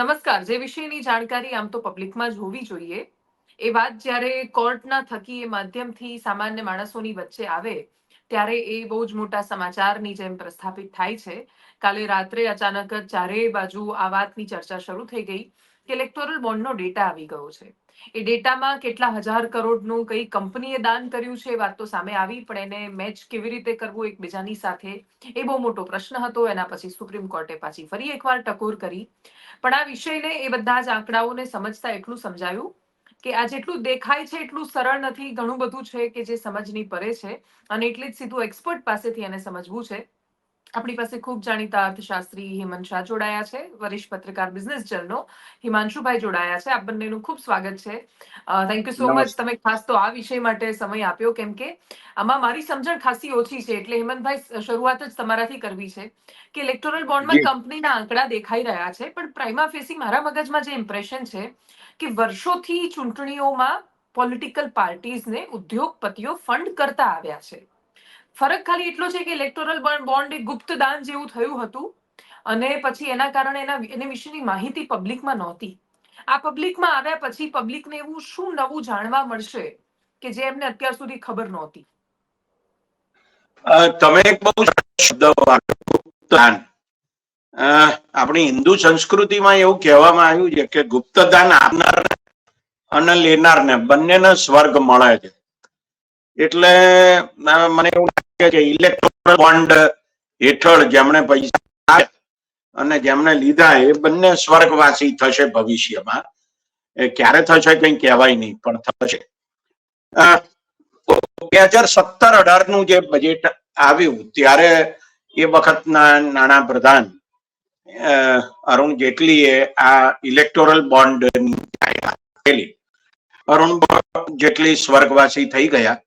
નમસ્કાર. જે વિષયની જાણકારી આમ તો પબ્લિકમાં જ હોવી જોઈએ. એ વાત જ્યારે કોર્ટના થકી એ માધ્યમથી સામાન્ય માણસોની વચ્ચે આવે, ત્યારે એ બહુ જ મોટા સમાચારની જેમ પ્રસ્થાપિત થાય છે. કાલે રાત્રે અચાનક જ ચારેય બાજુ આ વાતની ચર્ચા શરૂ થઈ ગઈ કે ઇલેક્ટોરલ બોન્ડનો ડેટા આવી ગયો છે. એ ડેટામાં કેટલા હજાર કરોડનું કઈ કંપનીએ દાન કર્યું છે એ વાત તો સામે આવી, પણ એને મેચ કેવી રીતે કરવું એકબીજાની સાથે, એ બહુ મોટો પ્રશ્ન હતો. એના પછી સુપ્રીમ કોર્ટે પાછી ફરી એકવાર ટકોર કરી. પણ આ વિષયને એ બધા જ આંકડાઓને સમજતા એટલું સમજાયું કે આ જેટલું દેખાય છે એટલું સરળ નથી. ઘણું બધું છે કે જે સમજની પરે છે અને એટલે જ સીધું એક્સપર્ટ પાસેથી એને સમજવું છે. આપણી પાસે ખૂબ જાણીતા અર્થશાસ્ત્રી હેમંત શાહ જોડાયા છે વરિષ્ઠ પત્રકાર બિઝનેસ જર્નો હિમાંશુભાઈ જોડાયા છે. આપ બંનેનું ખૂબ સ્વાગત છે. થેન્ક યુ સો મચ તમે ખાસ તો આ વિષય માટે સમય આપ્યો કેમ કે આમાં મારી સમજણ ખાસી ઓછી છે એટલે હેમંતભાઈ શરૂઆત જ તમારાથી કરવી છે કે ઇલેક્ટોરલ બોન્ડમાં કંપનીના આંકડા દેખાઈ રહ્યા છે પણ પ્રાઇમા ફેસી મારા મગજમાં જે ઇમ્પ્રેશન છે કે વર્ષોથી ચૂંટણીઓમાં પોલિટિકલ પાર્ટીઝને ઉદ્યોગપતિઓ ફંડ કરતા આવ્યા છે. ફરક ખાલી એટલો છે કે ઇલેક્ટોરલ બોન્ડ એ ગુપ્ત દાન જેવું થયું હતું અને પછી એના કારણે એના એને વિશેની માહિતી પબ્લિકમાં નહોતી. આ પબ્લિકમાં આવ્યા પછી પબ્લિકને એવું શું નવું જાણવા મળશે કે જે એમને અત્યાર સુધી ખબર નહોતી? તમે એક બહુ શબ્દ દાન. આપણી હિન્દુ સંસ્કૃતિમાં એવું કહેવામાં આવ્યું છે કે ગુપ્તદાન આપનાર અને લેનારને બંનેને સ્વર્ગ મળે છે. એટલે મને એવું લાગે છે ઇલેક્ટ્રોલ બોન્ડ હેઠળ જેમણે પૈસા અને જેમણે લીધા એ બંને સ્વર્ગવાસી થશે ભવિષ્યમાં. એ ક્યારે થશે કઈ કહેવાય નહીં, પણ થશે. બે હજાર સત્તર અઢારનું જે બજેટ આવ્યું, ત્યારે એ વખતના નાણા પ્રધાન અરુણ જેટલીએ આ ઇલેક્ટોરલ બોન્ડ અરુણ જેટલી સ્વર્ગવાસી થઈ ગયા.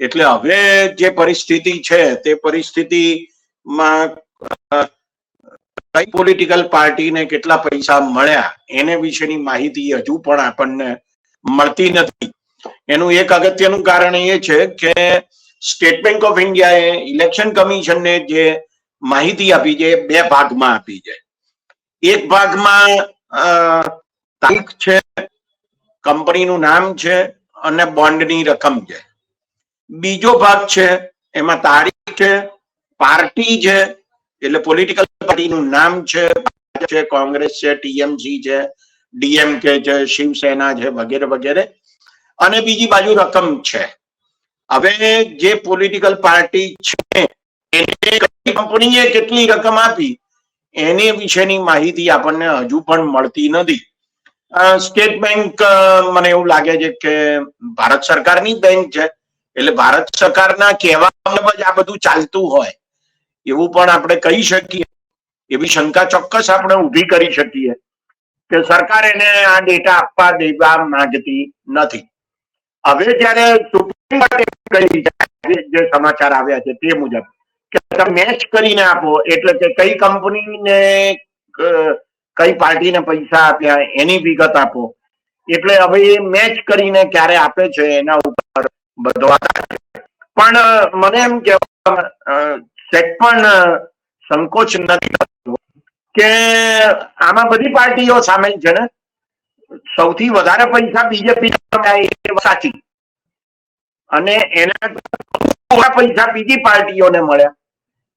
એટલે હવે જે પરિસ્થિતિ છે, તે પરિસ્થિતિમાં કઈ પોલિટિકલ પાર્ટીને કેટલા પૈસા મળ્યા, એને વિશેની માહિતી હજુ પણ આપણને મળતી નથી. એનું એક અગત્યનું કારણ એ છે કે સ્ટેટ બેંક ઓફ ઇન્ડિયાએ ઇલેક્શન કમિશનને જે માહિતી આપી છે બે ભાગમાં આપી છે. એક ભાગમાં તારીખ છે, કંપનીનું નામ છે અને બોન્ડની રકમ છે. બીજો ભાગ છે, એમાં તારીખ છે, પાર્ટી છે, એટલે પોલિટિકલ પાર્ટીનું નામ છે છે, કોંગ્રેસ છે, ટીએમસી છે, ડીએમકે છે, શિવસેના છે, વગેરે વગેરે. અને બીજી બાજુ રકમ છે. હવે જે પોલિટિકલ પાર્ટી છે, એને કંપનીએ કેટલી રકમ આપી, એની વિશેની માહિતી આપણને હજુ પણ મળતી નથી. સ્ટેટ બેંક મને એવું લાગે છે કે ભારત સરકારની બેંક છે એટલે ભારત સરકારના કહેવામાં જ આ બધું ચાલતું હોય, એવું પણ આપણે કહી શકીએ. એવી શંકા ચોક્કસ આપણે ઊભી કરી શકીએ કે સરકાર એને આ ડેટા આપવા દેવા માંગતી નથી. હવે જયારે સુપ્રીમ કોર્ટે જે સમાચાર આવ્યા છે તે મુજબ, કે તમે મેચ કરીને આપો, એટલે કે કઈ કંપનીને કઈ પાર્ટીને પૈસા આપ્યા, એની વિગત આપો. એટલે હવે એ મેચ કરીને ક્યારે આપે છે, એના ઉપર બધો પણ મને એમ કહેવા સેટ પણ સંકોચ નથી કે આમાં બધી પાર્ટીઓ સામેલ છે ને? સૌથી વધારે પૈસા બીજેપી સાચી. અને એના પૈસા બીજી પાર્ટીઓને મળ્યા.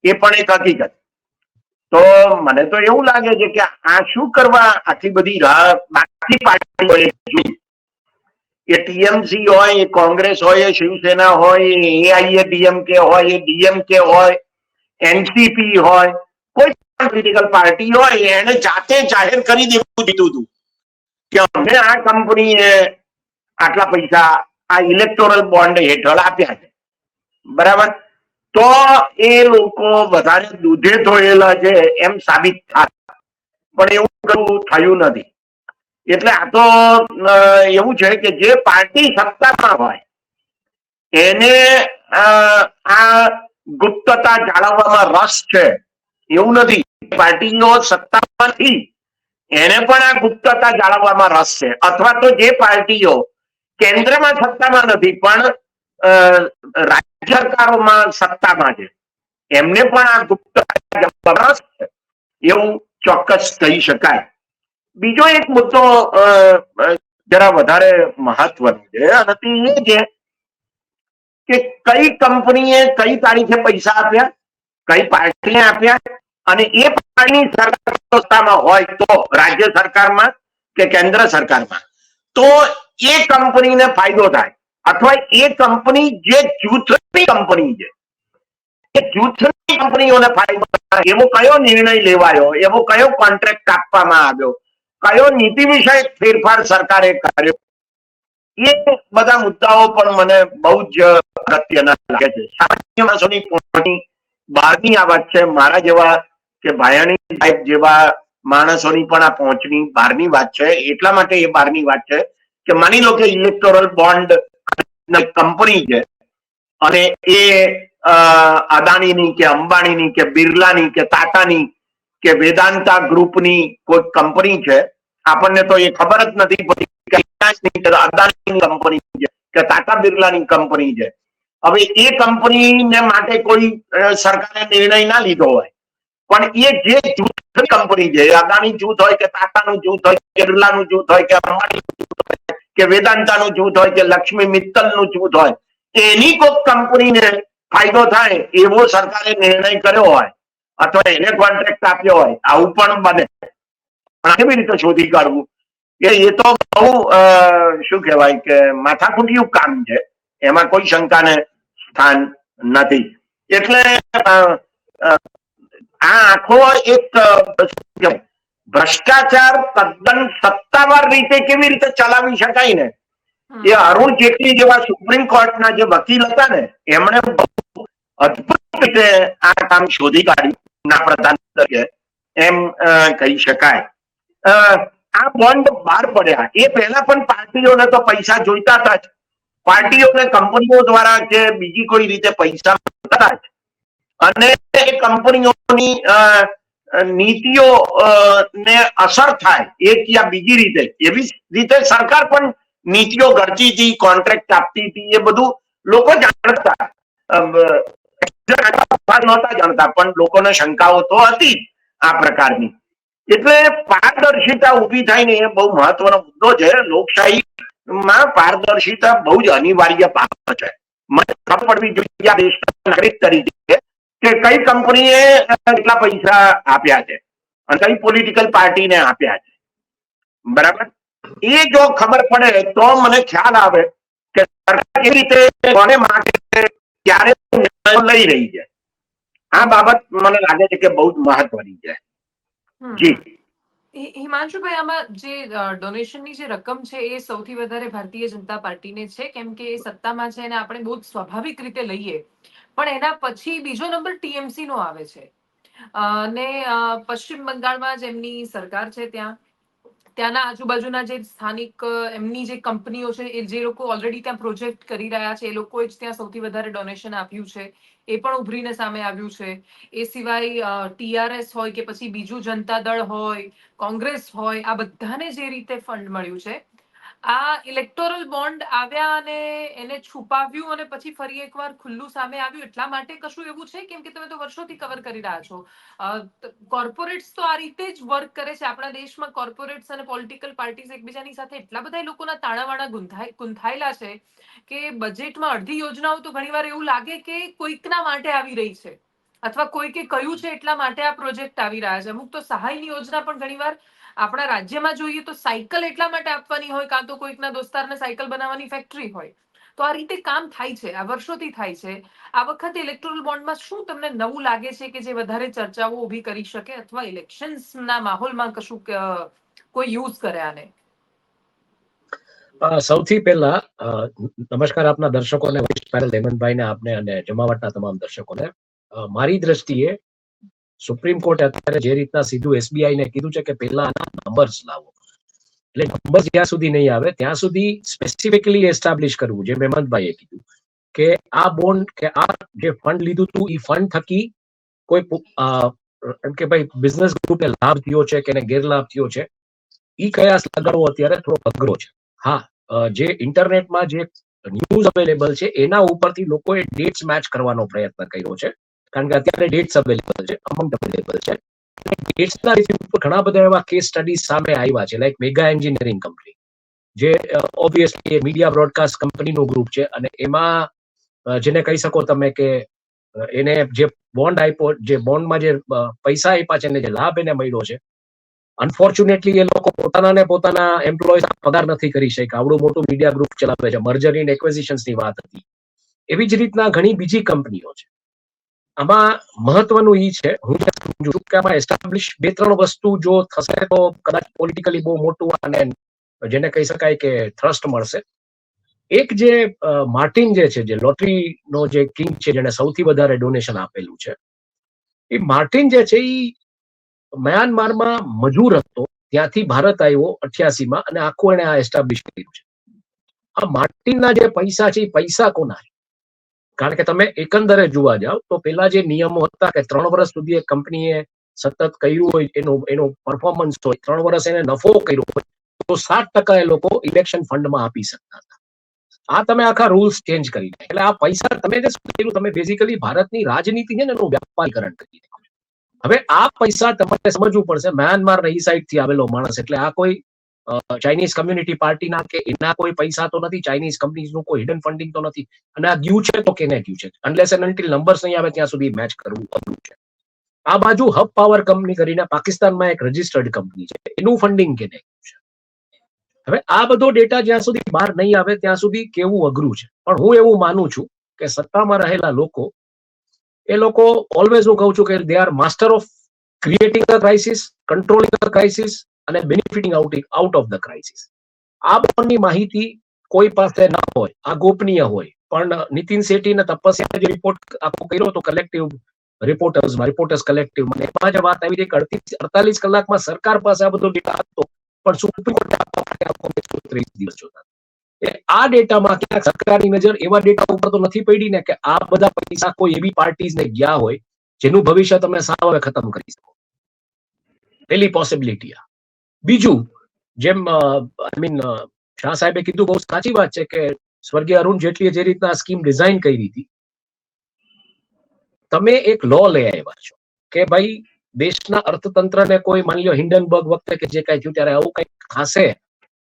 એ પણ એક હકીકત. તો મને તો એવું લાગે છે કે આ શું કરવા આટલી બધી રાહ બાકી પાર્ટીઓ એ ટીએમસી હોય એ કોંગ્રેસ હોય એ શિવસેના હોય એ એઆઈએડીએમકે હોય એ ડીએમકે હોય એનસીપી હોય, કોઈ પોલિટિકલ પાર્ટી હોય, એને જાતે જાહેર કરી દેવું દીધું હતું કે અમને આ કંપનીએ આટલા પૈસા, આ ઇલેક્ટોરલ બોન્ડ હેઠળ આપ્યા છે. બરાબર? તો એ લોકો વધારે દૂધે ધોયેલા છે એમ સાબિત થાય પણ એવું થયું નથી. એટલે આ તો એવું છે કે જે પાર્ટી સત્તામાં હોય, એને આ ગુપ્તતા જાળવવામાં રસ છે, એવું નથી. પાર્ટીનો સત્તામાં નથી એને પણ આ ગુપ્તતા જાળવવામાં રસ છે. અથવા તો જે પાર્ટીઓ કેન્દ્રમાં સત્તામાં નથી, પણ રાજ્ય સરકારોમાં સત્તામાં છે, એમને પણ આ ગુપ્તતા રસ છે. એવું ચોક્કસ કહી શકાય. બીજો એક મુદ્દો જરા વધારે મહત્વનો છે, અને તે એ છે કે કઈ કંપનીએ કઈ તારીખે પૈસા આપ્યા, કઈ પાર્ટીને આપ્યા, અને એ પાર્ટીની સરકાર સંસ્થામાં હોય તો રાજ્ય સરકારમાં કે કેન્દ્ર સરકારમાં. તો એ કંપનીને ફાયદો થાય, અથવા એ કંપની જે જૂથની કંપની છે, એ જૂથની કંપનીઓને ફાયદો થાય. એવો કયો નિર્ણય લેવાયો, એવો કયો કોન્ટ્રાક્ટ આપવામાં આવ્યો કયો નીતિ વિષયક ફેરફાર સરકારે કર્યો? એ બધા મુદ્દાઓ પણ મને બહુ જ અગત્યના લાગે છે. સામાન્ય માણસોની પોતાની બહારની આ વાત છે. મારા જેવા કે ભાયાણી સાહેબ જેવા માણસોની પણ આ પહોંચની બહારની વાત છે. એટલા માટે એ બહારની વાત છે કે માની લો કે ઇલેક્ટોરલ બોન્ડ કંપની છે અને એ અદાણીની કે અંબાણીની કે બિરલાની કે ટાટાની કે વેદાંતા ગ્રુપની કોઈ કંપની છે આપણને તો એ ખબર જ નથી પડી કે અદાણીની કંપની છે, કે ટાટા બિરલાની કંપની છે. હવે એ કંપનીને માટે કોઈ સરકારે નિર્ણય ના લીધો હોય. પણ એ જે જૂથ કંપની છે અદાણી જૂથ હોય કે ટાટાનું જૂથ હોય, કે બિરલાનું જૂથ હોય, કે અંબાણી જૂથ હોય, કે વેદાંતાનું જૂથ હોય, કે લક્ષ્મી મિત્તલનું જૂથ હોય, એની કોઈક કંપનીને ફાયદો થાય એવો સરકારે નિર્ણય કર્યો હોય, અથવા એને કોન્ટ્રાક્ટ આપ્યો હોય, આવું પણ બને. પણ કેવી રીતે શોધી કાઢવું. કે એ તો બહુ શું કહેવાય કે માથાકૂટિયું કામ છે. એમાં કોઈ શંકાને સ્થાન નથી. એટલે આ આખો એક ભ્રષ્ટાચાર તદ્દન સત્તાવાર રીતે કેવી રીતે ચલાવી શકાય ને? એ અરુણ જેટલી જેવા સુપ્રીમ કોર્ટના જે વકીલ હતા ને એમણે બહુ અદભુત રીતે આ કામ શોધી કાઢ્યું. ના પ્રધાન તરીકે એમ કહી શકાય. આ બોન્ડ બહાર પડ્યા. એ પહેલા પણ પાર્ટીઓને તો પૈસા જોઈતા હતા જ. પાર્ટીઓને કંપનીઓ દ્વારા કે બીજી કોઈ રીતે પૈસા મળતા જ. અને એ કંપનીઓની નીતિઓ ને અસર થાય એક યા બીજી રીતે. એવી રીતે સરકાર પણ નીતિઓ ઘડતી હતી કોન્ટ્રાક્ટ આપતી હતી, એ બધું લોકો જાણતા. નહોતા જાણતા, પણ લોકોને શંકાઓ તો હતી જ આ પ્રકારની. એટલે પારદર્શિતા ઊભી થાય ને એ બહુ મહત્વનો મુદ્દો છે. લોકશાહી માં પારદર્શિતા બહુ જ અનિવાર્ય ભાગ છે. મને ખબર પડવી જોઈએ દેશના નાગરિક તરીકે કે કઈ કંપનીએ કેટલા પૈસા આપ્યા છે અને કઈ પોલિટિકલ પાર્ટીને આપ્યા છે. બરાબર? એ જો ખબર પડે તો મને ખ્યાલ આવે કે સરકાર કેવી રીતે કોને માટે ક્યારે લઈ રહી છે. આ બાબત મને લાગે છે કે બહુ જ મહત્વની છે. જી. હિમાંશુભાઈ આમાં જે ડોનેશનની જે રકમ છે એ સૌથી વધારે ભારતીય જનતા પાર્ટીને છે કેમ કે એ સત્તામાં છે અને આપણે બહુ જ સ્વાભાવિક રીતે લઈએ. પણ એના પછી બીજો નંબર ટીએમસી નો આવે છે. અને પશ્ચિમ બંગાળમાં જેમની સરકાર છે ત્યાં ત્યાંના આજુબાજુના જે સ્થાનિક એમની જે કંપનીઓ છે, એ જે લોકો ઓલરેડી ત્યાં પ્રોજેક્ટ કરી રહ્યા છે, એ લોકોએ જ ત્યાં સૌથી વધારે ડોનેશન આપ્યું છે, એ પણ ઉભરીને સામે આવ્યું છે. એ સિવાય ટીઆરએસ હોય કે પછી બીજું જનતા દળ હોય, કોંગ્રેસ હોય, આ બધાને જે રીતે ફંડ મળ્યું છે આ ઇલેક્ટોરલ બોન્ડ આવ્યા અને એને છુપાવ્યું અને પછી ફરી એકવાર ખુલ્લું સામે આવ્યું, એટલા માટે કશું એવું છે? કેમ કે તમે તો વર્ષોથી કવર કરી રહ્યા છો. કોર્પોરેટ્સ તો આ રીતે જ વર્ક કરે છે. આપણા દેશમાં કોર્પોરેટ્સ અને પોલિટિકલ પાર્ટીઝ એકબીજાની સાથે એટલા બધા લોકોના તાણાવાણા ગુંથાય, ગુંથાયેલા છે કે બજેટમાં અડધી યોજનાઓ તો ઘણીવાર એવું લાગે કે કોઈકના માટે આવી રહી છે. અથવા કોઈકે કહ્યું છે એટલા માટે આ પ્રોજેક્ટ આવી રહ્યા છે. અમુક તો સહાયની યોજના પણ ઘણીવાર આપણા રાજ્યમાં જોઈએ તો સાયકલ એટલા માટે આપવાની હોય કાં તો કોઈકના દોસ્તારને સાયકલ બનાવવાની ફેક્ટરી હોય. તો આ રીતે કામ થાય છે, આ વર્ષોથી થાય છે. આ વખતે ઇલેક્ટોરલ બોન્ડમાં શું તમને નવું લાગે છે કે જે વધારે ચર્ચાઓ ઊભી કરી શકે અથવા ઇલેક્શન્સના માહોલમાં કશું કોઈ યુઝ કરે આને? સૌથી પહેલા નમસ્કાર આપના દર્શકોને, વરિષ્ઠ પેનલ હેમંતભાઈને આપને અને જમાવટના તમામ દર્શકોને. મારી દ્રષ્ટિએ સુપ્રીમ કોર્ટે અત્યારે જે રીતના સીધું એસબીઆઈ ને કીધું છે કે પહેલા આના નંબર્સ લાવો. એટલે નંબર જ્યાં સુધી નહીં આવે, ત્યાં સુધી સ્પેસિફિકલી એસ્ટાબ્લિશ કરવું જેમ હેમંતભાઈએ કીધું. કે આ બોન્ડ કે આ જે ફંડ લીધું હતું એ ફંડ થકી કોઈ એમ કે ભાઈ બિઝનેસ ગ્રુપને લાભ થયો છે કે ગેરલાભ થયો છે એ કયાસ લગાડવો અત્યારે થોડો અઘરો છે. હા જે ઇન્ટરનેટમાં જે ન્યૂઝ અવેલેબલ છે, એના ઉપરથી લોકોએ ડેટ્સ મેચ કરવાનો પ્રયત્ન કર્યો છે. કારણ કે અત્યારે ડેટ્સ અવેલેબલ છે અમાઉન્ટ અવેલેબલ છે. ડેટ્સના review ઉપર ઘણા બધા એવા કેસ સ્ટડીઝ સામે આવ્યા છે લાઈક મેગા એન્જિનિયરિંગ કંપની જે ઓબ્વિયસલી મીડિયા બ્રોડકાસ્ટ કંપનીનું ગ્રુપ છે અને એમાં જેને કહી શકો તમે કે એને જે બોન્ડ આપ્યો, જે બોન્ડમાં જે પૈસા આપ્યા છે એને જે લાભ એને મળ્યો છે અનફોર્ચ્યુનેટલી એ લોકો પોતાના ને પોતાના એમ્પ્લોય પગાર નથી કરી શક્યા. આવડું મોટું મીડિયા ગ્રુપ ચલાવે છે. મર્જર ઇન એક્વેઝિશન્સની વાત હતી. એવી જ રીતના ઘણી બીજી કંપનીઓ છે. આમાં મહત્વનું ઈ છે, હું સમજુ છું કે આમાં એસ્ટાબ્લિશ બે ત્રણ વસ્તુ જો થશે તો કદાચ પોલિટિકલી બહુ મોટું અને જેને કહી શકાય કે થ્રસ્ટ મળશે. એક જે માર્ટિન જે છે, જે લોટરીનો જે કિંગ છે જેને સૌથી વધારે ડોનેશન આપેલું છે, એ માર્ટિન જે છે એ મ્યાનમારમાં મજૂર હતો, ત્યાંથી ભારત આવ્યો અઠ્યાસીમાં અને આખું એને આ એસ્ટાબ્લિશ કર્યું છે. આ માર્ટિનના જે પૈસા છે એ પૈસા કોના છે? કારણ કે તમે એકંદરે જોવા જાવ, તો પેલા જે નિયમો હતા કે ત્રણ વર્ષ સુધી કંપનીએ સતત કર્યું હોય, એનું એનું પરફોર્મન્સ હોય, ત્રણ વર્ષ એને નફો કર્યો હોય, તો સાત ટકા એ લોકો ઇલેક્શન ફંડમાં આપી શકતા હતા આ તમે આખા રૂલ્સ ચેન્જ કરી. એટલે આ પૈસા તમે જે કર્યું, તમે બેઝિકલી ભારતની રાજનીતિ છે ને, એનું વ્યાપારીકરણ કરી. હવે આ પૈસા તમારે સમજવું પડશે મ્યાનમાર ઈ સાઈડથી આવેલો માણસ, એટલે આ કોઈ ચાઇનીઝ કમ્યુનિટી પાર્ટીના કે એના કોઈ પૈસા તો નથી ચાઇનીઝ કંપનીઝનું કોઈ હિડન ફંડિંગ તો નથી. અને આ ગયું છે તો કેને ગયું છે? અનલેસ એન્ડ અન્ટિલ નંબર્સ નહીં આવે ત્યાં સુધી મેચ કરવું અઘરું છે. આ બાજુ હબ પાવર કંપની કરીને પાકિસ્તાનમાં એક રજિસ્ટર્ડ કંપની છે. એનું ફંડિંગ કેને ગયું છે હવે આ બધો ડેટા જ્યાં સુધી બહાર નહીં આવે, ત્યાં સુધી કેવું અઘરું છે? પણ હું એવું માનું છું કે સત્તામાં રહેલા લોકો, એ લોકો ઓલવેઝ હું કહું છું કે they are master of creating a crisis controlling a crisis અને benefiting out out of the crisis આ બંનેની માહિતી કોઈ પાસે ન હોય, આ ગોપનીય હોય. પણ નીતિન શેટ્ટી ને તપસ્યા જે રિપોર્ટ આખો કર્યો હતો કલેક્ટિવ રિપોર્ટર્સમાં રિપોર્ટર્સ કલેક્ટિવમાં એમાં જે વાત આવી હતી કે અડતાલીસ કલાકમાં સરકાર પાસે આ બધો ડેટા હતો, પણ સુપ્રીમ કોર્ટે આપવા માટે ત્રીસ દિવસ જોતા આ ડેટામાં ક્યાંક સરકારની નજર એવા ડેટા ઉપર તો નથી પડી ને કે આ બધા પૈસા કોઈ એવી પાર્ટીઝને ગયા હોય, જેનું ભવિષ્ય તમે સાવ ખતમ કરી શકો. પેલી પોસિબિલિટી આ. બીજું, જેમ આઈ મીન શાહ સાહેબે કીધું બહુ સાચી વાત છે કે સ્વર્ગીય અરુણ જેટલીએ જે રીતના સ્કીમ ડિઝાઇન કરી હતી, તમે એક લો લઈ આવ્યા છો કે ભાઈ દેશના અર્થતંત્રને કોઈ માની લો હિન્ડનબર્ગ વખતે કે જે કઈ થયું ત્યારે આવું કંઈક થશે,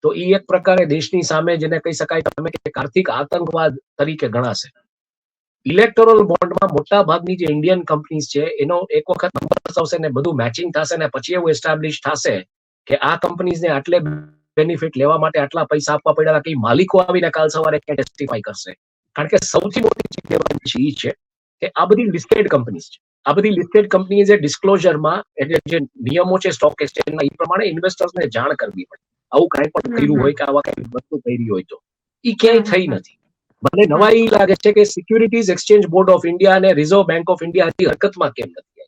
તો એ એક પ્રકારે દેશની સામે જેને કહી શકાય તમે એક આર્થિક આતંકવાદ તરીકે ગણાશે. ઇલેક્ટોરલ બોન્ડમાં મોટા ભાગની જે ઇન્ડિયન કંપનીઝ છે, એનો એક વખત નંબર આવશે ને બધું મેચિંગ થશે ને પછી એવું એસ્ટાબ્લિશ થશે કે આ કંપનીઝને આટલે બેનિફિટ લેવા માટે આટલા પૈસા આપવા પડ્યા કે માલિકો આવીને કાલ સવારે ક્યાં ટેસ્ટિફાઈ કરશે. કારણ કે સૌથી મોટી ચીજ કહેવાની છે એ છે કે આ બધી લિસ્ટેડ કંપનીઝ છે. આ બધી લિસ્ટેડ કંપની જે ડિસ્ક્લોઝરમાં એટલે જે નિયમો છે સ્ટોક એક્સચેન્જના એ પ્રમાણે ઇન્વેસ્ટર્સને જાણ કરવી પડે. આવું કાંઈ પણ કર્યું હોય કે આવા કઈ વસ્તુ કરી હોય તો. એ ક્યાંય થઈ નથી. મને નવા એ લાગે છે કે securities exchange board of India અને રિઝર્વ બેંક ઓફ ઇન્ડિયા હરકતમાં કેમ નથી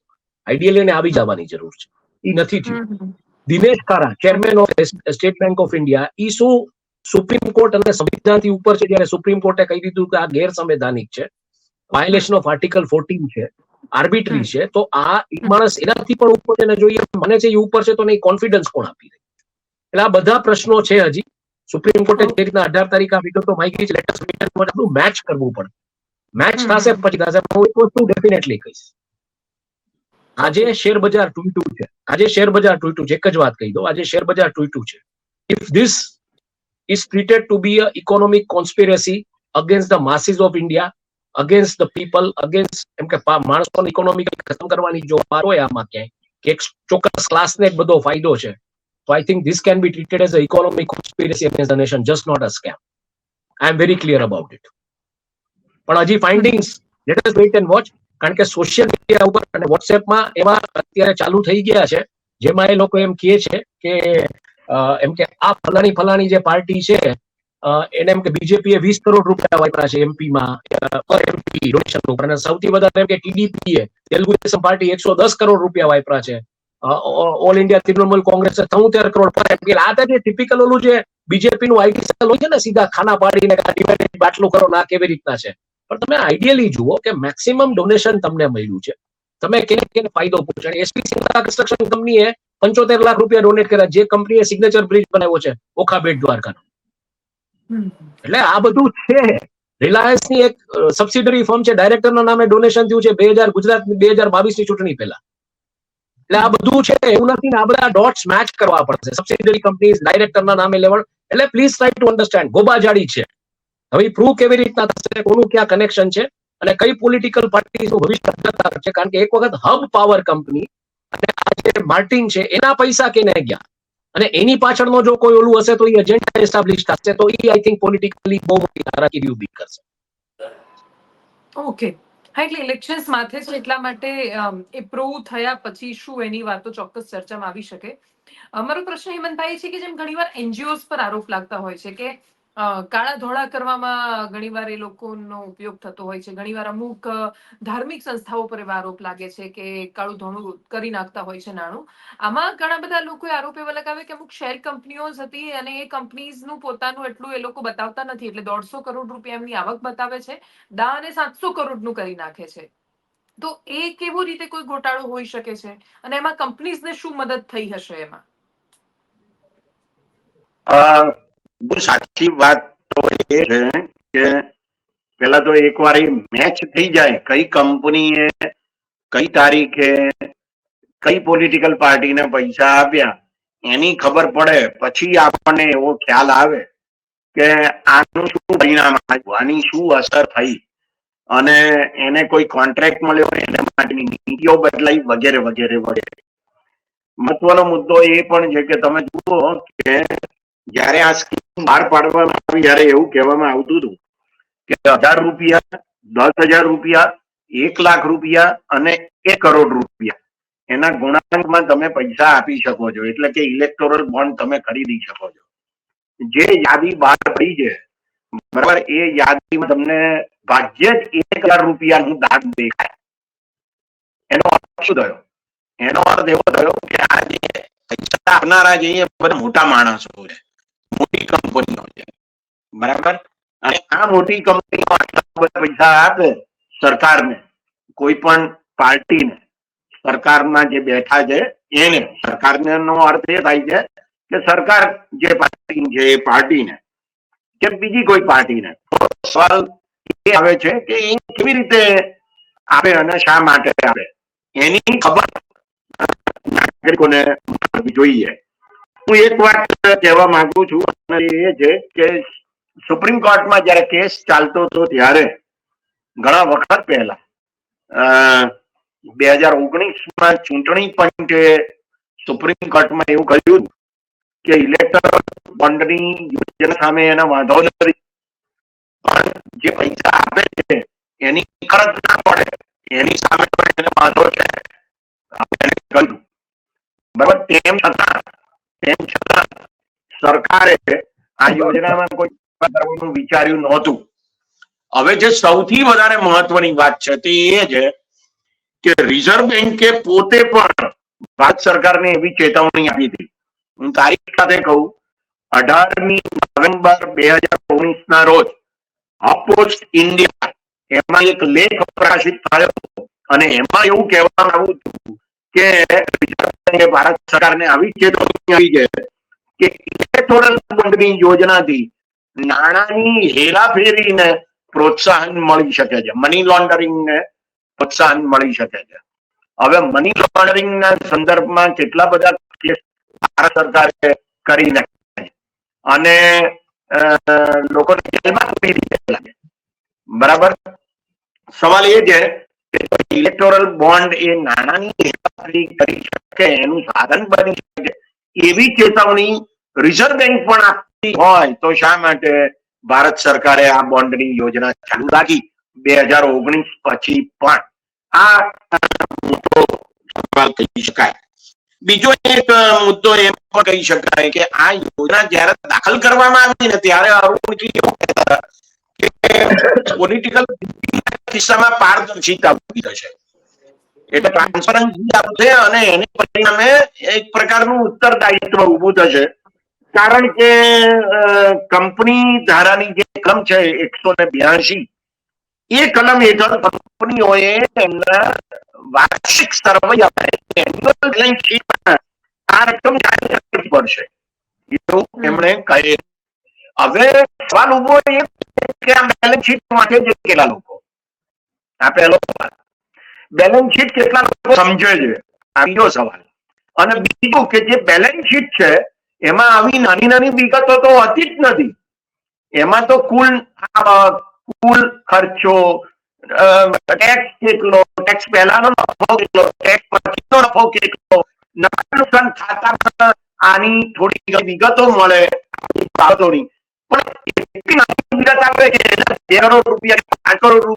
આઈડિયલી ને આવી જવાની જરૂર છે. એ નથી થયું. Dinesh Khara chairman of state bank of India ઈ શું સુપ્રીમ કોર્ટ અને સંવિધાનથી ઉપર છે જ્યારે સુપ્રીમ કોર્ટે કહી દીધું કે આ ગેરસંવૈધાનિક છે વાયોલેશન ઓફ આર્ટિકલ ફોર્ટીન છે આર્બિટ્રી છે તો આ માણસ એનાથી પણ ઉપર છે જોઈએ મને છે એ ઉપર છે તો નહીં કોન્ફિડન્સ કોણ આપી દે એટલે આ બધા પ્રશ્નો છે હજી સુપ્રીમ કોર્ટે જે રીતના અઢાર તારીખ આ વિગતો માંગી છે લેટેસ્ટ મેચ કરવું પડે. મેચ થશે પછી થશે હું ડેફિનેટલી કહીશ. આજે શેર બજાર તૂટ્યું છે. આજે શેર બજાર તૂટ્યું છે. એક જ વાત કહી દો આજે શેર બજાર તૂટ્યું છે. If this is treated to be a economic conspiracy against the masses of India against the people against એમ કે માણસોને ઇકોનોમિક ખતમ કરવાની જો વાત હોય આમાં ક્યાંય, કે એક ચોક્કસ ક્લાસને એક બધો ફાયદો છે. તો I think this can be treated as a economic conspiracy against the nation just not a scam I am very clear about it પણ હજી findings let us wait and watch કારણ કે સોશિયલ મીડિયા ઉપર અને વોટ્સએપમાં એવા અત્યારે ચાલુ થઈ ગયા છે, જેમાં એ લોકો એમ કહે છે કે એમ કે આ ફલાણી ફલાણી જે પાર્ટી છે એને એમ કે બીજેપી એ વીસ કરોડ રૂપિયા વાપર્યા છે એમપીમાં પર એમપી ડોનેશન ઉપર. અને સૌથી વધારે એમ કે ટીડીપી તેલુગુ દેશમ પાર્ટી એકસો દસ કરોડ રૂપિયા વાપર્યા છે. ઓલ ઇન્ડિયા તૃણમૂલ કોંગ્રેસે તોતેર કરોડ પર એમપી આ તો જે ટિપિકલ ઓલું જે બીજેપી નું આઈટી સેલ હોય છે ને સીધા ખાના પાડીને બાટલું કરો ના કેવી રીતના છે. પણ તમે આઈડિયલી જુઓ કે મેક્સિમમ ડોનેશન તમને મળ્યું છે. તમે કેને કેને ફાયદો પહોંચાડે એસપી કન્સ્ટ્રક્શન કંપનીએ પંચોતેર લાખ રૂપિયા ડોનેટ કર્યા. જે કંપનીએ સિગ્નેચર બ્રિજ બનાવ્યો છે, ઓખા બેટ દ્વારકાનો. એટલે આ બધું છે. રિલાયન્સની એક સબસિડરી ફર્મ છે. ડાયરેક્ટરના નામે ડોનેશન થયું છે બે હજાર ગુજરાત, બે હજાર બાવીસની ચૂંટણી પહેલા. એટલે આ બધું છે, એવું નથી ને આ બધા ડોટ્સ મેચ કરવા પડશે. સબસિડરી કંપનીઝ ડાયરેક્ટરના નામે લેવડ એટલે પ્લીઝ ટ્રાય ટુ અન્ડરસ્ટેન્ડ ગોબાજાડી છે. હવે પ્રૂવ કેવી રીતના થશે કોનું ક્યાં કનેક્શન છે અને કઈ પોલિટિકલ પાર્ટીનું ભવિષ્ય છે કારણ કે એક વખત હબ પાવર કંપની અને આ માર્ટિન છે, એના પૈસા કેને ગયા? અને એની પાછળનો જો કોઈ ઓલું હશે તો એ એજન્ડા એસ્ટાબ્લિશ થશે. તો એ આઈ થિંક પોલિટિકલી બહુ મોટી નારાકીરી ઊભી કરશે. ઓકે હા, એટલે ઇલેક્શન્સ માથે છે એટલા માટે એ પ્રૂવ થયા પછી શું એની વાતો ચોક્કસ ચર્ચામાં આવી શકે? અમારો પ્રશ્ન હેમંતભાઈ છે કે જેમ ઘણીવાર એનજીઓસ પર આરોપ લાગતા હોય છે કે કાળા ધોળા કરવામાં ઘણીવાર એ લોકોનો ઉપયોગ થતો હોય છે. ઘણીવાર અમુક ધાર્મિક સંસ્થાઓ પર એવા આરોપ લાગે છે કે કાળું ધોળું કરી નાખતા હોય છે નાણું. આમાં ઘણા બધા લોકોએ આરોપ એવા લગાવે કે અમુક શેર કંપનીઓ હતી અને એ કંપનીઝનું પોતાનું એટલું એ લોકો બતાવતા નથી. એટલે દોઢસો કરોડ રૂપિયા એમની આવક બતાવે છે. દા અને સાતસો કરોડનું કરી નાખે છે. તો એ કેવું રીતે કોઈ ગોટાળો હોઈ શકે છે? અને એમાં કંપનીઝને શું મદદ થઈ હશે એમાં? બહુ સાચી વાત તો એ છે કે પેલા તો એકવાર એ મેચ થઈ જાય, કઈ કંપનીએ કઈ તારીખે કઈ પોલિટિકલ પાર્ટીને પૈસા આપ્યા, એની ખબર પડે, પછી આપણને એવો ખ્યાલ આવે કે આનું શું પરિણામ આવ્યું, આની શું અસર થઈ. અને એને કોઈ કોન્ટ્રાક્ટ મળ્યો એના માટેની નીતિઓ બદલાઈ વગેરે વગેરે વગેરે. મહત્વનો મુદ્દો એ પણ છે કે તમે જુઓ કે જ્યારે આ બહાર પાડવામાં આવી જયારે એવું કહેવામાં આવતું હતું કે હજાર રૂપિયા, દસ હજાર રૂપિયા, એક લાખ રૂપિયા અને એક કરોડ રૂપિયા. એના ગુણાંકમાં તમે પૈસા આપી શકો છો. એટલે કે ઇલેક્ટોરલ બોન્ડ તમે ખરીદી શકો છો. જે યાદી બહાર પડી છે, બરાબર, એ યાદીમાં તમને ભાગ્યે જ એક લાખ રૂપિયાનું દાન દેખાય. એનો અર્થ શું થયો? એનો અર્થ એવો થયો કે આ જે પૈસા આપનારા જે મોટા માણસો છે મોટી કંપનીઓ છે. બરાબર? અને આ મોટી કંપનીઓ પૈસા આપે સરકારને, કોઈ પણ પાર્ટીને, સરકારના જે બેઠા છે, એને સરકારને નો અર્થ એ થાય છે કે સરકાર જે પાર્ટી છે એ પાર્ટીને કે બીજી કોઈ પાર્ટીને સવાલ એ આવે છે કે એ કેવી રીતે આપે અને શા માટે આપે? એની ખબર નાગરિકોને જોઈએ. હું એક વાત કહેવા માંગુ છું અને એ છે કે સુપ્રીમ કોર્ટમાં જ્યારે કેસ ચાલતો હતો ત્યારે ઘણા વખત પહેલા બે હજાર ઓગણીસમાં ચૂંટણી પંચે સુપ્રીમ કોર્ટમાં એવું કહ્યું કે ઇલેક્ટર બોન્ડની યોજના સામે એનો વાંધો નથી. પણ જે પૈસા આપે છે, એની ખર્ચ ના પડે. એની સામે એને વાંધો છે. બરાબર? તેમ છતાં તેમ છતાં સરકારે આ યોજનામાં કોઈ કરવાનું વિચાર્યું નહોતું. હવે જે સૌથી વધારે મહત્વની વાત છે તે એ છે કે રિઝર્વ બેન્કે પોતે પણ ભારત સરકારને એવી ચેતવણી આપી હતી. હું તારીખ સાથે કહું અઢારમી નવેમ્બર બે હજાર ઓગણીસ ના રોજ અપોસ્ટ ઇન્ડિયા એમાં એક લેખ પ્રકાશિત થયો અને એમાં એવું કહેવામાં આવ્યું હતું કે ભારત સરકારને આવી ચેતવણી આવી છે કે ઇલેક્ટોરલ બોન્ડની યોજનાથી નાણાંની હેરાફેરીને પ્રોત્સાહન મળી શકે છે. મની લોન્ડરિંગને પ્રોત્સાહન મળી શકે છે. હવે મની લોન્ડરિંગના સંદર્ભમાં કેટલા બધા કેસ ભારત સરકારે કરી નાખ્યા અને લોકોને જેલમાં બરાબર? સવાલ એ છે ઇલેક્ટોરલ બોન્ડ એ નાણાંની હેરાફેરી કરી શકે, એનું સાધન બની શકે. એવી ચેતવણી રિઝર્વ બેંક પણ આપતી હોય તો શા માટે ભારત સરકારે આ બોન્ડની યોજના ચાલુ રાખી? બે હજાર ઓગણીસ પછી પણ. આ મોટો સવાલ કહી શકાય. બીજો એક મુદ્દો એમ પણ કહી શકાય કે આ યોજના જ્યારે દાખલ કરવામાં આવી ને ત્યારે અરુણ જેટલી એવું કહેતા પોલિટિકલ કિસ્સામાં પારદર્શિતા ઊભી થશે એટલે ટ્રાન્સપરન્સી આવશે અને એને પરિણામે એક પ્રકારનું ઉત્તરદાયિત્વ ઉભું થશે. કારણ કે કંપની ધારાની જે કલમ છે એકસો ને બ્યાસી એ કલમ હેઠળ કંપનીઓએ એમના વાર્ષિક સર્વૈયા આ રકમ જાહેર કરવી પડશે. એવું એમણે કહે હવે સવાલ ઊભો એ કે આ બેલેન્સ શીટ માટે કેટલા લોકો? આ પહેલો સવાલ. બેલેન્સ શીટ કેટલા લોકો સમજે છે? આ બીજો સવાલ. અને બીજું કે જે બેલેન્સ શીટ છે, એમાં આવી નાની નાની વિગતો તો હતી જ નથી. એમાં તો કુલ કુલ ખર્ચો ટેક્સ કેટલો ટેક્સ પહેલાનો નફો કેટલો ટેક્સ પછીનો નફો કેટલો, નફા નુકસાન ખાતામાં આની થોડી વિગતો મળે બાબતોની કરોડ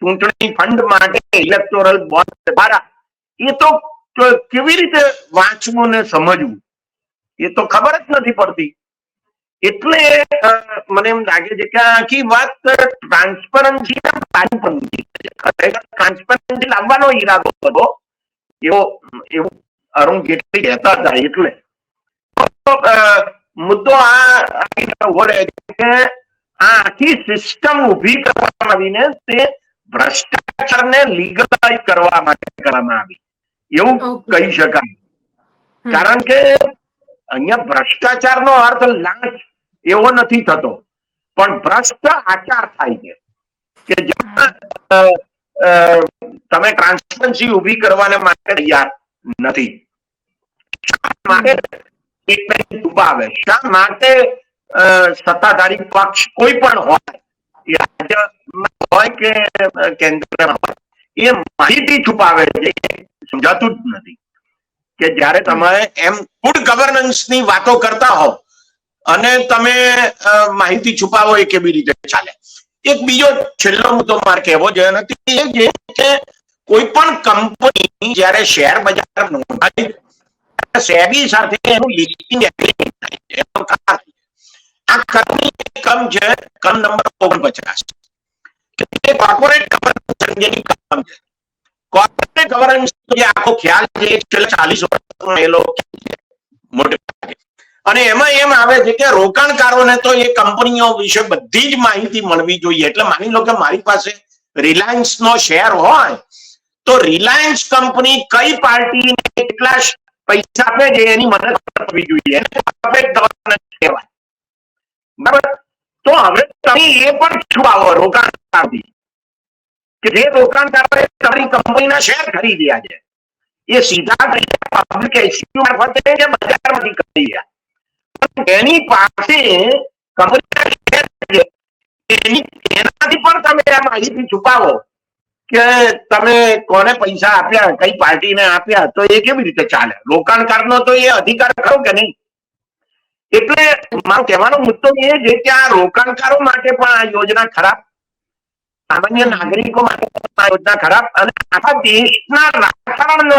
ચૂંટણી ફંડ માટે કેવી રીતે વાંચવું ને સમજવું? એ તો ખબર જ નથી પડતી. એટલે મને એમ લાગે છે કે આખી વાત ટ્રાન્સપરન્સી ખરેખર ટ્રાન્સપરન્સી લાવવાનો ઈરાદો હતો. એવો, એવું અરુણ જેટલી કહેતા હતા એટલે. મુદ્દો આ ઊભો રહે છે કે આ આખી સિસ્ટમ ઊભી કરવામાં આવીને તે ભ્રષ્ટાચારને લીગલાઇઝ કરવા માટે કરવામાં આવી. એવું કહી શકાય. કારણ કે અહીંયા ભ્રષ્ટાચારનો અર્થ લાંચ એવો નથી થતો. પણ ભ્રષ્ટ આચાર થાય છે. કે તમે ટ્રાન્સપરન્સી ઊભી કરવાને માટે તૈયાર નથી. માટે? સ્ટેટમેન્ટ છુપાવે શા માટે સત્તાધારી પક્ષ કોઈ પણ હોય રાજ્યમાં હોય કે કેન્દ્રમાં હોય, એ માહિતી છુપાવે છે સમજાતું જ નથી. કે જ્યારે તમે એમ ગુડ ગવર્નન્સની વાતો કરતા હો અને તમે માહિતી છુપાવો એ કેવી રીતે ચાલે. એક બીજો છેલ્લો મુદ્દો મારે કહેવો જોઈએ નથી, એ છે કે કોઈ પણ કંપની જ્યારે શેર બજાર નોંધાય સેબી સાથે એનું લિસ્ટિંગ એગ્રીમેન્ટ. આ કરની કમ છે કમ નંબર ઓગણપચાસ. કે કોર્પોરેટ ગવર્નન્સ અંગેની કલમ છે. કોર્પોરેટ ગવર્નન્સ જે આખો ખ્યાલ છે છેલ્લા ચાલીસ વર્ષમાં એ લોકો મોટે ભાગે. અને એમાં એમ આવે છે કે રોકાણકારોને તો એ કંપનીઓ વિશે બધી જ માહિતી મળવી જોઈએ. એટલે માની લો કે મારી પાસે રિલાયન્સ નો શેર હોય, તો રિલાયન્સ કંપની કઈ પાર્ટીને કેટલા શ- પૈસા આપે છે એની મને ખબર પડવી જોઈએ એને corporate governance કહેવાય બરાબર તો હવે તમે એ પણ છુપાવો રોકાણકારથી કે જે રોકાણકારોએ તમારી કંપનીના શેર ખરીદ્યા છે એ સીધા પબ્લિક એક્સક્યુ મારફતે કે બજારમાંથી ખરીદ્યા પણ એની પાસે કંપનીના શેર છે એની એનાથી પણ તમે આ માહિતી છુપાવો કે તમે કોને પૈસા આપ્યા, કઈ પાર્ટીને આપ્યા, તો એ કેવી રીતે ચાલે? રોકાણકારનો તો એ અધિકાર ખરો કે નહીં? એટલે મારો કહેવાનો મુદ્દો એ છે કે આ રોકાણકારો માટે પણ આ યોજના ખરાબ, સામાન્ય નાગરિકો માટે આ યોજના ખરાબ અને આખા દેશના રાજકારણનો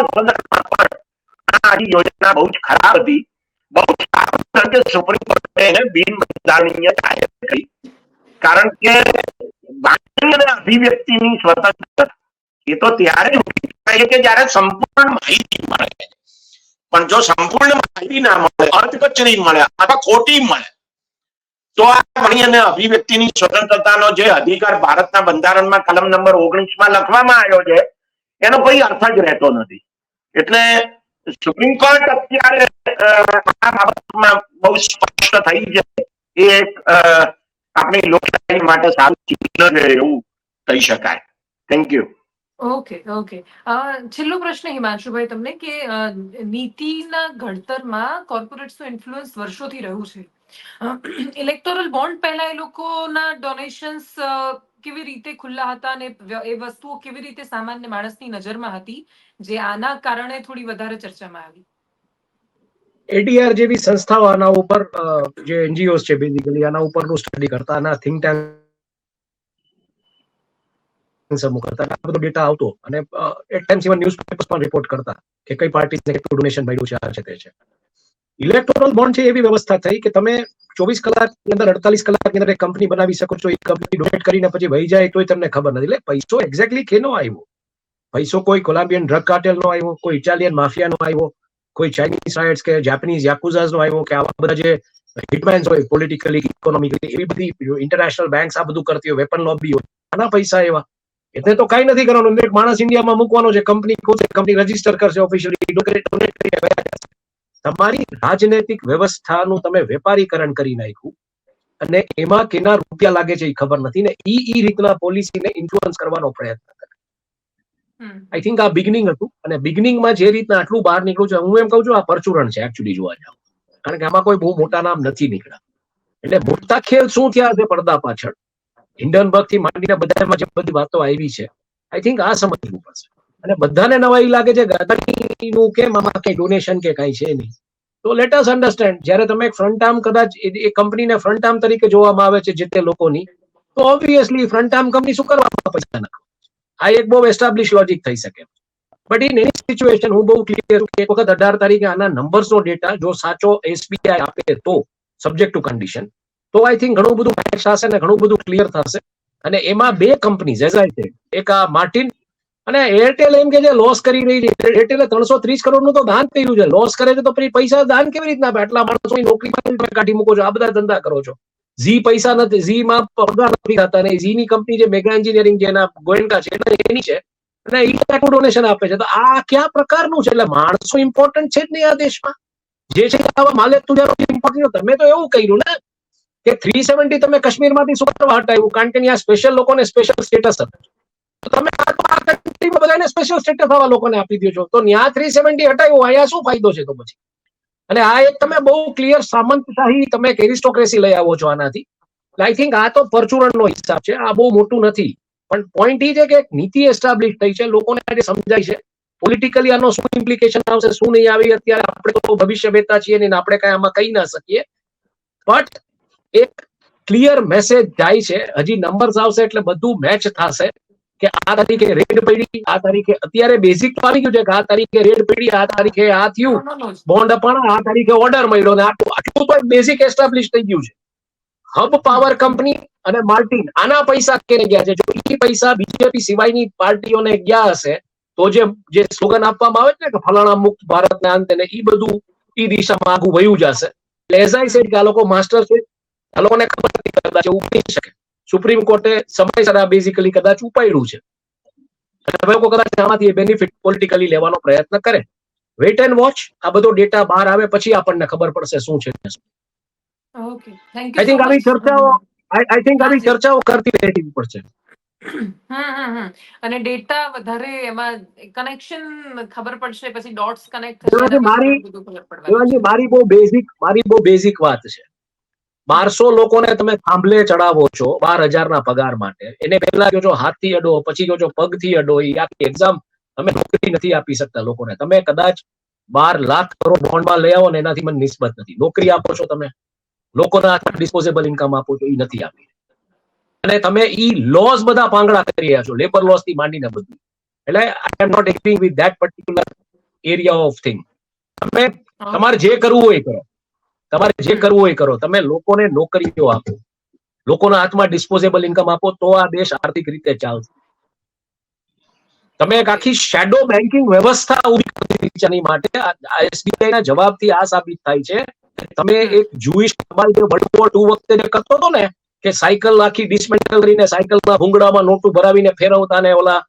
યોજના બહુ જ ખરાબ હતી. બહુ સુપ્રીમ કોર્ટે એને બિનબંધારણીય જાહેર કરી. કારણ કે અભિવ્યક્તિની સ્વતંત્રતા એ તો ત્યારે જ કે જ્યારે સંપૂર્ણ માહિતી મળે. પણ જો સંપૂર્ણ માહિતી ના મળે, અર્થકચરી મળે અથવા ખોટી મળે, તો આ વાણી અને અભિવ્યક્તિની સ્વતંત્રતાનો જે અધિકાર ભારતના બંધારણમાં કલમ નંબર ઓગણીસમાં લખવામાં આવ્યો છે, એનો કોઈ અર્થ જ રહેતો નથી. એટલે સુપ્રીમ કોર્ટ અત્યારે આ બાબતમાં બહુ સ્પષ્ટ થઈ છે. એ એક આપણી લોકશાહી માટે સારું ચિહ્ન એવું કહી શકાય. થેન્ક યુ ઓકે ઓકે છેલ્લો પ્રશ્ન હિમાંશુભાઈ તમને કે નીતિના ઘડતરમાં કોર્પોરેટ્સનું ઇન્ફ્લુઅન્સ વર્ષોથી રહ્યું છે. ઇલેક્ટોરલ બોન્ડ પહેલા એ લોકોના ડોનેશન્સ કેવી રીતે ખુલ્લા હતા અને એ વસ્તુઓ કેવી રીતે સામાન્ય માણસની નજરમાં હતી, જે આના કારણે થોડી વધારે ચર્ચામાં આવી. એડીઆર જેવી સંસ્થાઓ આના ઉપર જે એનજીઓ છે બેઝિકલી આના ઉપરનું સ્ટડી કરતા, આના થિંક ટેન્ક સમૂહ કરતા. આ બધો ડેટા આવતો અને એટ ટાઈમ્સ ઇવન ન્યૂઝપેપર્સ પણ રિપોર્ટ કરતા કે કઈ પાર્ટીને કેટલું ડોનેશન મળ્યું છે, આ છે, તે છે. ઇલેક્ટોરલ બોન્ડ છે એવી વ્યવસ્થા થઈ કે તમે ચોવીસ કલાકની અંદર, અડતાલીસ કલાકની અંદર કંપની બનાવી શકો છો એ કંપની ડોનેટ કરીને પછી વહી જાય તોય તમને ખબર નથી. એટલે પૈસો એક્ઝેક્ટલી કેનો આવ્યો? પૈસો કોઈ કોલંબિયન ડ્રગ કાર્ટેલનો આવ્યો, કોઈ ઇટાલિયન માફિયાનો આવ્યો? કોઈ ચાઇનીઝ રાયટ્સ કે જાપાનીઝ યાકુઝાઝ આવ્યો કે આવા બધા જે હિટમેન્સ હોય પોલિટિકલી ઇકોનોમિકલી એવી બધી ઇન્ટરનેશનલ બેંક્સ આ બધું કરતી હોય વેપન લોબી હોય, આના પૈસા એવા એટલે તો કઈ નથી કરવાનું એક માણસ ઇન્ડિયામાં મૂકવાનો છે કંપની ખોલશે કંપની રજિસ્ટર કરશે ઓફિશિયલી તમારી રાજનૈતિક વ્યવસ્થાનું તમે વેપારીકરણ કરી નાખ્યું અને એમાં કેના રૂપિયા લાગે છે એ ખબર નથી ને ઈ ઈ રીતના પોલિસીને ઇન્ફ્લુઅન્સ કરવાનો પ્રયત્ન. આઈ થિંક આ બિગનિંગ હતું. અને બિગનિંગમાં જે રીતના આટલું બહાર નીકળ્યું છે, હું એમ કહું છું આ પરચુરણ છે એકચ્યુઅલી જોવા જાવ. કારણ કે આમાં કોઈ બહુ મોટા નામ નથી નીકળ્યા. એટલે મોટા ખેલ શું થયા છે પડદા પાછળ? હિન્ડનબર્ગથી માંડીને બધામાં જે બધી વાતો આવી છે આઈ થિંક આ સમજવું પડશે. અને બધાને નવાઈ લાગે છે ગાંધીનું કેમ આમાં કઈ ડોનેશન કે કઈ છે નહીં. તો લેટ અસ અન્ડરસ્ટેન્ડ જ્યારે તમે ફ્રન્ટ આર્મ કદાચ એ કંપનીને ફ્રન્ટ આર્મ તરીકે જોવામાં આવે છે જે તે લોકોની, તો ઓબ્વિયસલી ફ્રન્ટ આર્મ કંપની શું કરવા પૈસા નાખે આ એક બહુ એસ્ટાબ્લિશ લોજિક થઈ શકે. બટ ઇન એની સિચ્યુએશન હું બહુ ક્લિયર કે એક વખત અઢાર તારીખે આના નંબર્સનો ડેટા જો સાચો એસબીઆઈ આપે તો સબ્જેક્ટ ટુ કન્ડિશન તો આઈ થિંક ઘણું બધું મેચ થશે અને ઘણું બધું ક્લિયર થશે. અને એમાં બે કંપનીઝ એઝ આઈ સેડ એક આ માર્ટિન અને એરટેલ એમ કે જે લોસ કરી રહી છે. એરટેલે ત્રણસો ત્રીસ કરોડનું તો દાન કર્યું છે. લોસ કરે છે તો પછી પૈસા દાન કેવી રીતના આટલા માણસો નોકરી કાઢી મૂકો છો? આ બધા ધંધા કરો છો. ઝી પૈસા નથી ઝી માં પગાર નથી થતા ને ઝી ની કંપની જે મેગા એન્જિનિયરિંગ જેના ગોયન્કા છે, એની છે, અને એ આટલું ડોનેશન આપે છે. તો આ કયા પ્રકારનું છે? એટલે માણસો ઇમ્પોર્ટન્ટ છે જ નહીં આ દેશમાં. જે છે આવા માલિક તુજારો ઇમ્પોર્ટન્ટ તમે તો એવું કર્યું ને કે થ્રી સેવન્ટી તમે કાશ્મીરમાંથી શું કરવા હટાવ્યું કારણ કે ત્યાં સ્પેશિયલ લોકોને સ્પેશિયલ સ્ટેટસ હતું તો તમે આ આ બધાને સ્પેશિયલ સ્ટેટસ આવા લોકોને આપી દો છો. તો ત્યાં થ્રી સેવન્ટી હટાવ્યું અહીંયા શું ફાયદો છે તો પછી? અને આ એક તમે બહુ ક્લિયર સામંતશાહી તમે એક એરિસ્ટોક્રેસી લઈ આવો છો આનાથી. આઈ થિંક આ તો પરચુરણનો હિસાબ છે. આ બહુ મોટું નથી. પણ પોઈન્ટ એ છે કે નીતિ એસ્ટાબ્લિશ થઈ છે. લોકોને આજે સમજાય છે. પોલિટિકલી આનો શું ઇમ્પ્લિકેશન આવશે, શું નહીં આવી, અત્યારે આપણે તો ભવિષ્ય વેતા છીએ ને આપણે કઈ આમાં કહી ના શકીએ. બટ એક ક્લિયર મેસેજ જાય છે. હજી નંબર્સ આવશે એટલે બધું મેચ થશે. કે આ તારીખે રેડ પડી આ તારીખે અત્યારે બેઝિક તો આવી ગયું છે કે આ તારીખે રેડ પડી આ તારીખે આ થયું. બોન્ડ પણ આ તારીખે ઓર્ડર મળ્યો ને આટલું આટલું તો બેઝિક એસ્ટાબ્લિશ થઈ ગયું છે. હબ પાવર કંપની અને માર્ટિન આના પૈસા કેને ગયા છે? જો એ પૈસા બીજેપી સિવાયની પાર્ટીઓને ગયા હશે તો જે જે સ્લોગન આપવામાં આવે છે ને કે ફલાણા મુક્ત ભારતને અંતે ને એ બધું એ દિશામાં આગું વયું જશે. એટલે એઝ આઈ સેડ કે આ લોકો માસ્ટર છે. આ લોકોને ખબર નથી કરતા બની શકે. સુપ્રીમ કોર્ટે સમયસર આ બેઝિકલી કદાચ ઉપાડ્યું છે. તમે લોકો કદાચ આમાંથી બેનિફિટ પોલિટિકલી લેવાનો પ્રયત્ન કરે. વેઇટ એન્ડ વોચ આ બધો ડેટા બહાર આવે પછી આપણને ખબર પડશે શું છે okay thank you I think આવી ચર્ચાઓ આઈ થિંક આવી ચર્ચાઓ કરતી રહેવી પડશે. અને ડેટા વધારે એમાં કનેક્શન ખબર પડશે પછી ડોટ્સ કનેક્ટ થશે મારી-. મારી બહુ બેઝિક મારી બહુ બેઝિક વાત છે. બારસો લોકોને તમે થાંભલે ચડાવો છો બાર હજારના પગાર માટે. એને પહેલા કહો છો હાથથી અડો પછી કહો છો પગથી અડો એ આખી એક્ઝામ તમે નોકરી નથી આપી શકતા લોકોને. તમે કદાચ બાર લાખ કરોડ બોન્ડમાં લઈ આવો ને એનાથી મને નિસ્બત નથી. નોકરી આપો છો તમે. લોકોના ડિસ્પોઝેબલ ઇન્કમ આપો છો એ નથી આપી. અને તમે ઈ લોસ બધા પાંગડા કરી રહ્યા છો લેબર લોસથી માંડીને બધું. એટલે I am not agreeing with that particular area of thing તમે તમારે જે કરવું હોય કરો. તમારે જે કરવું હોય એ કરો. તમે લોકોને નોકરીઓ આપો. લોકોના હાથમાં ડિસ્પોઝેબલ ઇન્કમ આપો તો આ દેશ આર્થિક રીતે ચાલશે. તમે એક આખી શેડો બેન્કિંગ વ્યવસ્થા ઊભી કરી માટે. એસબીઆઈ ના જવાબથી આ સાબિત થાય છે તમે એક જુઈશ તમારી જે વર્લ્ડ વોર ટુ વખતે જે કરતો હતો ને કે સાયકલ આખી ડિસમેન્ટલ કરીને સાયકલના ભૂંગળામાં નોટું ભરાવીને ફેરવતા ને ઓલા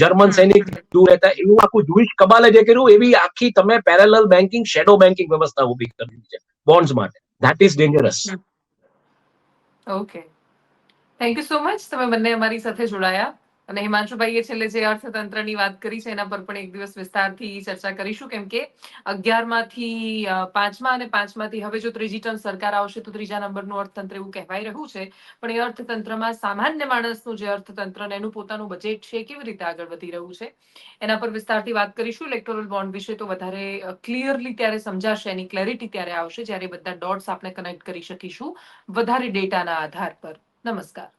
જર્મન સૈનિક દૂર રહેતા એવું આખું જુઈશ કબાલે જે કર્યું એવી આખી તમે પેરેલલ બેન્કિંગ શેડો બેન્કિંગ વ્યવસ્થા ઊભી કરી છે. બોન્ડ્સ માટે. That is dangerous okay thank you so much તમે બંને અમારી સાથે જોડાયા. અને હિમાંશુભાઈએ છેલ્લે જે અર્થતંત્રની વાત કરી છે, એના પર પણ એક દિવસ વિસ્તારથી ચર્ચા કરીશું, કેમ કે અગિયારમાંથી પાંચમા અને પાંચમાંથી હવે જો ત્રીજી ટર્મ સરકાર આવશે, તો ત્રીજા નંબરનું અર્થતંત્ર એવું કહેવાય રહ્યું છે. પણ એ અર્થતંત્રમાં સામાન્ય માણસનું જે અર્થતંત્ર અને એનું પોતાનું બજેટ છે કેવી રીતે આગળ વધી રહ્યું છે? એના પર વિસ્તારથી વાત કરીશું. ઇલેક્ટોરલ બોન્ડ વિશે તો વધારે ક્લિયરલી ત્યારે સમજાશે, એની ક્લેરિટી ત્યારે આવશે, જ્યારે બધા ડોટ્સ આપણે કનેક્ટ કરી શકીશું, વધારે ડેટાના આધાર પર. નમસ્કાર.